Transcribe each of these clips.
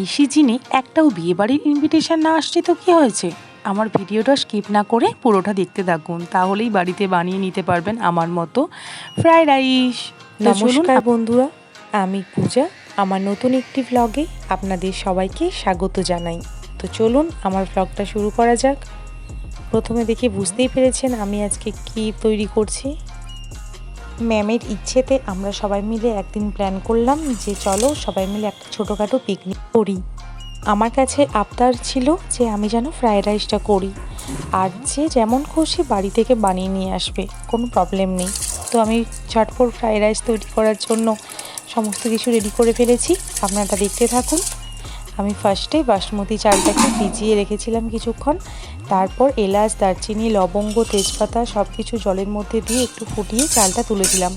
এই সিজনে একটাও বিয়েবাড়ির ইনভিটেশন না আসছে তো কী হয়েছে? আমার ভিডিওটা স্কিপ না করে পুরোটা দেখতে থাকুন তাহলেই বাড়িতে বানিয়ে নিতে পারবেন আমার মতো ফ্রাইড রাইস নমস্কার। বন্ধুরা আমি পূজা আমার নতুন একটি ভ্লগে আপনাদের সবাইকে স্বাগত জানাই। তো চলুন আমার ভ্লগটা শুরু করা যাক। প্রথমে দেখে বুঝতেই পেরেছেন আমি আজকে কি তৈরি করছি। ম্যামের ইচ্ছেতে আমরা সবাই মিলে একদিন প্ল্যান করলাম যে চলো সবাই মিলে একটা ছোটোখাটো পিকনিক করি। আমার কাছে আবদার ছিল যে আমি যেন ফ্রায়েড রাইসটা করি আর যে যেমন খুশি বাড়ি থেকে বানিয়ে নিয়ে আসবে, কোনো প্রবলেম নেই। তো আমি ঝটপট ফ্রায়েড রাইস তৈরি করার জন্য সমস্ত কিছু রেডি করে ফেলেছি। আপনারা দেখতে থাকুন। আমি ফার্স্টে বাসমতি চালটাকে ভিজিয়ে রেখেছিলাম কিছুক্ষণ। তারপর এলাচ, দারচিনি, লবঙ্গ, তেজপাতা সব কিছু জলের মধ্যে দিয়ে একটু ফুটিয়ে চালটা তুলে দিলাম।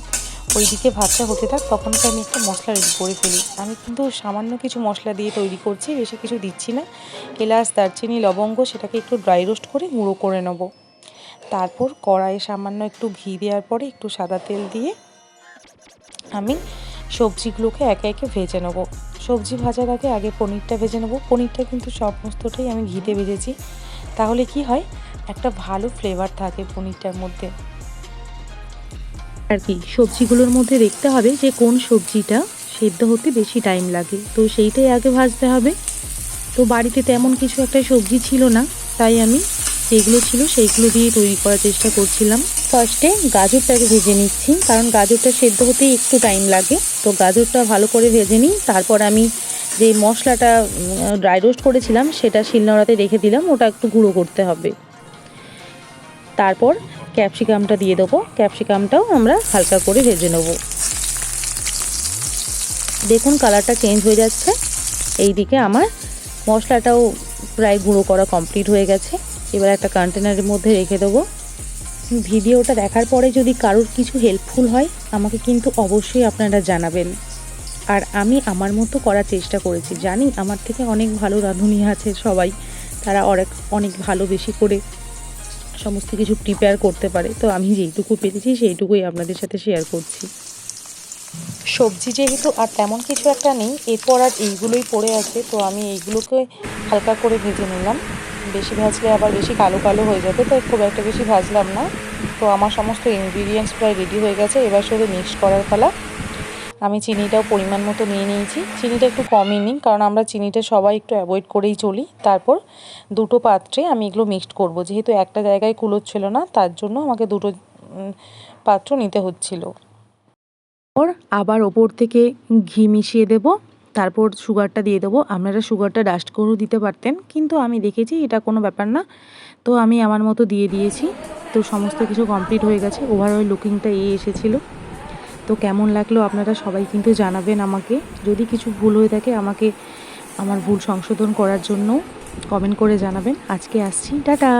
ওইদিকে ভাতটা হতে থাক তখনকে আমি একটা মশলা রেডি করে ফেলি। আমি কিন্তু সামান্য কিছু মশলা দিয়ে তৈরি করছি, বেশি কিছু দিচ্ছি না। এলাচ, দারচিনি, লবঙ্গ সেটাকে একটু ড্রাই রোস্ট করে গুঁড়ো করে নেব। তারপর কড়াইয়ে সামান্য একটু ঘি দেওয়ার পরে একটু সাদা তেল দিয়ে আমি সবজিগুলোকে একে একে ভেজে নেব। সবজি ভাজার আগে আগে পনিরটা ভেজে নেব। পনিরটা কিন্তু সমস্তটাই আমি ঘিতে ভেজেছি। তাহলে কি হয়? একটা ভালো ফ্লেভার থাকে পনিরটার মধ্যে। আর কি, সবজিগুলোর মধ্যে দেখতে হবে যে কোন সবজিটা সেদ্ধ হতে বেশি টাইম লাগে। তো সেইটাই আগে ভাজতে হবে। তো বাড়িতে তেমন কিছু একটা সবজি ছিল না, তাই আমি যেগুলো ছিল সেইগুলো দিয়ে তৈরি করার চেষ্টা করছিলাম। ফার্স্টে গাজরটাকে ভেজে নিচ্ছি, কারণ গাজরটা সেদ্ধ হতেই একটু টাইম লাগে। তো গাজরটা ভালো করে ভেজে নিই, তারপর আমি যে মশলাটা ড্রাই রোস্ট করেছিলাম, সেটা শিলনোড়াতে রেখে দিলাম, ওটা একটু গুঁড়ো করতে হবে। তারপর ক্যাপসিকামটা দিয়ে দেবো ক্যাপসিকামটাও আমরা হালকা করে ভেজে নেব। দেখুন কালারটা চেঞ্জ হয়ে যাচ্ছে। এই দিকে আমার মশলাটাও প্রায় গুঁড়ো করা কমপ্লিট হয়ে গেছে। এবার একটা কন্টেনারের মধ্যে রেখে দেবো। ভিডিওটা দেখার পরে যদি কারোর কিছু হেল্পফুল হয়, আমাকে কিন্তু অবশ্যই আপনারা জানাবেন। আর আমি আমার মতো করার চেষ্টা করেছি। জানি আমার থেকে অনেক ভালো রাঁধুনি আছে সবাই। তারা অনেক অনেক ভালো বেশি করে সমস্ত কিছু প্রিপেয়ার করতে পারে। তো আমি যেইটুকু পেরেছি, সেইটুকুই আপনাদের সাথে শেয়ার করছি। সবজি যেহেতু আর তেমন কিছু একটা নেই, এরপর আর এইগুলোই পড়ে আছে। তো আমি এইগুলোকে হালকা করে ভেজে নিলাম। বেশি ভাজলে আবার বেশি কালো কালো হয়ে যাবে তাই খুব একটা বেশি ভাজলাম না। তো আমার সমস্ত ইনগ্রিডিয়েন্টস প্রায় রেডি হয়ে গেছে, এবার শুধু মিক্স করার পালা। আমি চিনিটাও পরিমাণ মতো নিয়ে নিয়েছি। চিনিটা একটু কমই নিই কারণ আমরা চিনিটা সবাই একটু অ্যাভয়েড করেই চলি। তারপর দুটো পাত্রে আমি এগুলো মিক্সড করব। যেহেতু একটা জায়গায় কুলোচ্ছিল না, তার জন্য আমাকে দুটো পাত্র নিতে হচ্ছিল। আবার ওপর থেকে ঘি মিশিয়ে দেব। তারপর সুগারটা দিয়ে দেবো। আপনারা সুগারটা ডাস্ট করেও দিতে পারতেন, কিন্তু আমি দেখেছি এটা কোনো ব্যাপার না। তো আমি আমার মতো দিয়ে দিয়েছি। তো সমস্ত কিছু কমপ্লিট হয়ে গেছে। ওভারঅল লুকিংটা এই এসেছিল। তো কেমন লাগল আপনারা সবাই কিন্তু জানাবেন আমাকে। যদি কিছু ভুল হয়ে থাকে আমাকে আমার ভুল সংশোধন করার জন্য কমেন্ট করে জানাবেন। আজকে আসছি। টাটা!